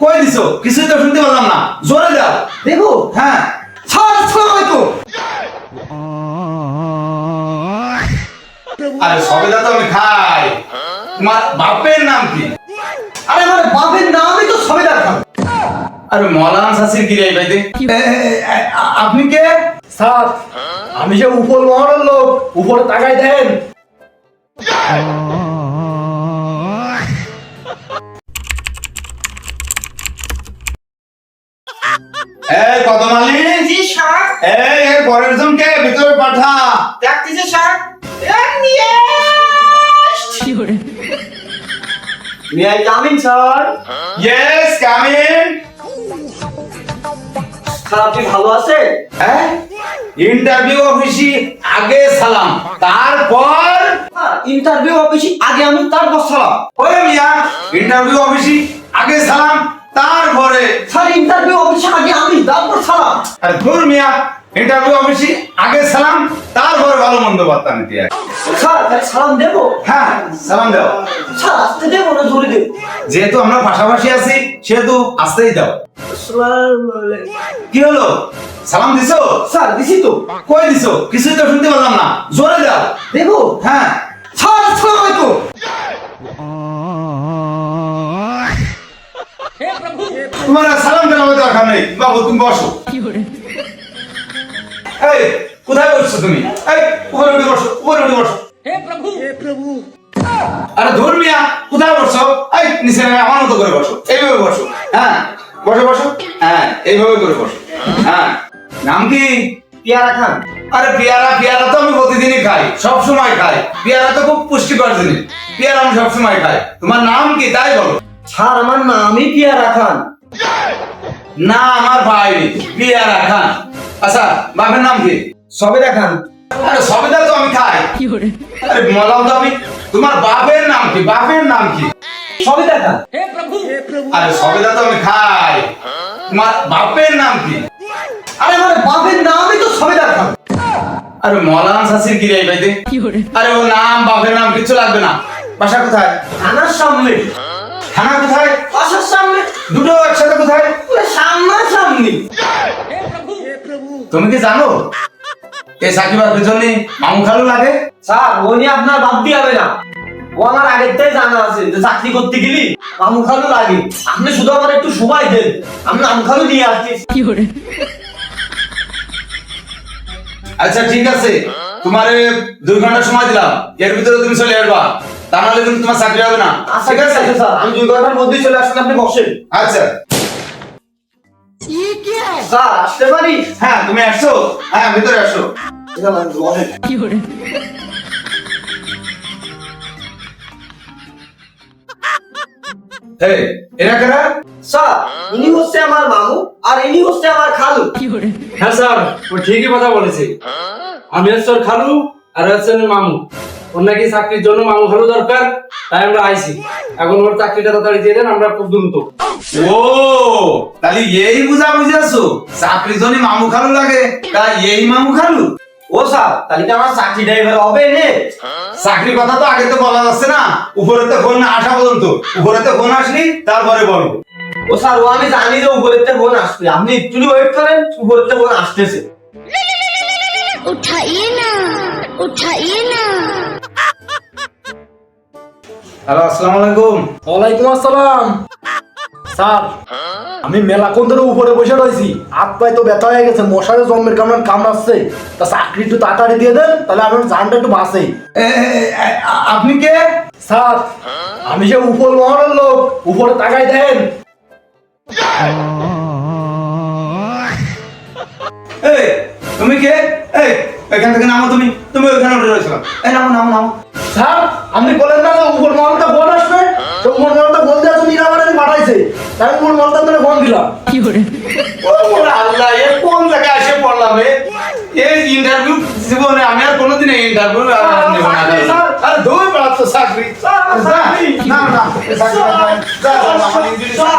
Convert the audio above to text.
কই দিছো? কিছুই তো শুনতে পারলাম না। জোরে দাও। দেখো হ্যাঁ। আসসালামু আলাইকুম আরে সবেদা তো আমি খাই। তোমার বাপের নাম কি? আরে আমার বাপের নামই তো খান। আরে মলান শাসির কি রে আ- আপনি কে? স্যার আমি যে উপর মহলের লোক উপরে তাকাই দেন। এই এর পরের জনকে ভিতরে পাঠা। ডাকতেছে স্যার। নিয়ে may I coming sir. Yes coming sir আপনি ভালো আছেন? হ্যাঁ? ইন্টারভিউ অফিসি আগে সালাম তারপর? ইন্টারভিউ অফিসে আগে আমি তারপর সালাম। মিয়া ইন্টারভিউ অফিসি আগে সালাম তারপরে? স্যার ইন্টারভিউ অফিসে আগে আমি তারপর সালাম। আরে ধুর মিয়া ইন্টারভিউ অফিসি আগে সালাম তারপরে ভালো মন্দ বার্তা নিতে। সালাম দেবো? হ্যাঁ সালাম দাও। স্যার আসতে দেবো না জোরে দেবো? যেহেতু আমরা পাশাপাশি আছি সেহেতু আসতেই দাও। কি হলো? সালাম দিছো? স্যার দিছি তো। কই দিছো? কিছুই তো শুনতে পারলাম না। জোরে দাও। দেখো হ্যাঁ স্যার আসসালামু আলাইকুম তোমার আর সালাম দেওয়ার দরকার নেই। বাবু তুমি বসো। এই কোথায় বসছো তুমি? এই উপরে উঠে বসো উপরে উঠে বসো। আরে ধর মিয়া কোথায় বসছো? এই নিচে আমার মতো করে বসো। এইভাবে বসো। হ্যাঁ বসো বসো। হ্যাঁ এইভাবে করে বসো। হ্যাঁ। নাম কি? পিয়ারা খান। আরে পেয়ারা পেয়ারা তো আমি প্রতিদিনই খাই সব সময় খাই। পেয়ারা তো খুব পুষ্টিকর জিনিস। পেয়ারা আমি সব সময় খাই। তোমার নাম কি? তাই বলো। স্যার আমার নামই পিয়ারা খান। না আমার ভাই পেয়ারা খান। আচ্ছা বাপের নাম কি? সবেদা খান। আরে সবেদা তো আমি খাই। আরে মলাম তো আমি তোমার বাপের নাম কি? বাপের নাম কি? সবেদা খান। আরে সবেদা তো আমি খাই। তোমার বাপের নাম কি? আরে আমার বাপের নামই তো সবেদা খান। আরে মলান শাসির কি রে বাইতে আরে ও নাম বাপের নাম কিছু লাগবে না। বাসা কোথায়? থানার সামনে। থানা কোথায়? বাসার সামনে। দুটো একসাথে কোথায়? সামনা সামনি তুমি কি জানো? এই সাকিবার পেছনে মামু খালু লাগে? স্যার ও নিয়ে আপনার বাদ দিয়ে হবে না। ও আমার আগের থেকে জানা আছে যে চাকরি করতে গেলি মামু খালু লাগে। আপনি শুধু আমার একটু সময় দেন। আমি মামু খালু নিয়ে আসছি। আচ্ছা ঠিক আছে। তোমার দুই ঘণ্টা সময় দিলাম। এর ভিতরে তুমি চলে আসবা। তা নাহলে কিন্তু তোমার চাকরি হবে না। আচ্ছা ঠিক আছে? স্যার আমি দুই ঘণ্টার মধ্যেই চলে আসলে আপনি বসেন। আচ্ছা। স্যার আসতে পারি? হ্যাঁ তুমি হ্যাঁ ভিতরে আসো। বসেন। এই এরা কারা? স্যার ইনি হচ্ছে আমার মামু আর ইনি হচ্ছে আমার খালু। হ্যাঁ স্যার ও ঠিকই কথা বলেছে। আমি হচ্ছে খালু আর হচ্ছে মামু। ওনাকে চাকরির জন্য মামু ভালো দরকার তাই আমরা আইছি। এখন ওর চাকরিটা তাড়াতাড়ি দিয়ে দেন আমরা খুব ও তাহলে এই বুঝা বুঝেছ চাকরির জন্য মামু খালু লাগে তা এই মামু খালু? ও স্যার তাহলে আমার চাকরি ড্রাইভার হবে নে? চাকরির কথা তো আগে তো বলা যাচ্ছে না উপরে তো ফোন আসা পর্যন্ত। উপরে তো ফোন আসলি তারপরে বলব ও স্যার ও আমি জানি যে উপরের থেকে ফোন আসবে আপনি একটু ওয়েট করেন উপরের থেকে ফোন আসতেছে। না না। হ্যালো আসসালামু আলাইকুম। ওয়ালাইকুম আসসালাম। স্যার আমি মেলাক্ষণ ধরে উপরে বসে রয়েছি। হাত পায়ে তো ব্যথা হয়ে গেছে মশারে জন্মের কামড় কামড়াচ্ছে। তা চাকরি একটু তাড়াতাড়ি দিয়ে দেন তাহলে আমার জানটা একটু বাঁচে। আপনি কে? স্যার আমি যে উপর মহলের লোক উপরে তাকাই দেন। এই তুমি কে? এই এখান থেকে নামো তুমি তুমি ওখানে উঠে রয়েছো এই নামো নামো নামো স্যার আপনি বলেন না যে উপর মহলটা ফোন আসবে তো উপর মহলটা ফোন দেওয়া তো নিরামারে পাঠাইছে তাই উপর মহলটা ধরে ফোন দিলাম ও মোর আল্লাহ এ কোন জায়গায় এসে পড়লাম এ এই ইন্টারভিউ জীবনে আমি আর কোনোদিন এই ইন্টারভিউ নেব না স্যার, আরে দৌড় বেড়াচ্ছ চাকরি স্যার, চাকরি। না না চাকরি আমার। স্যার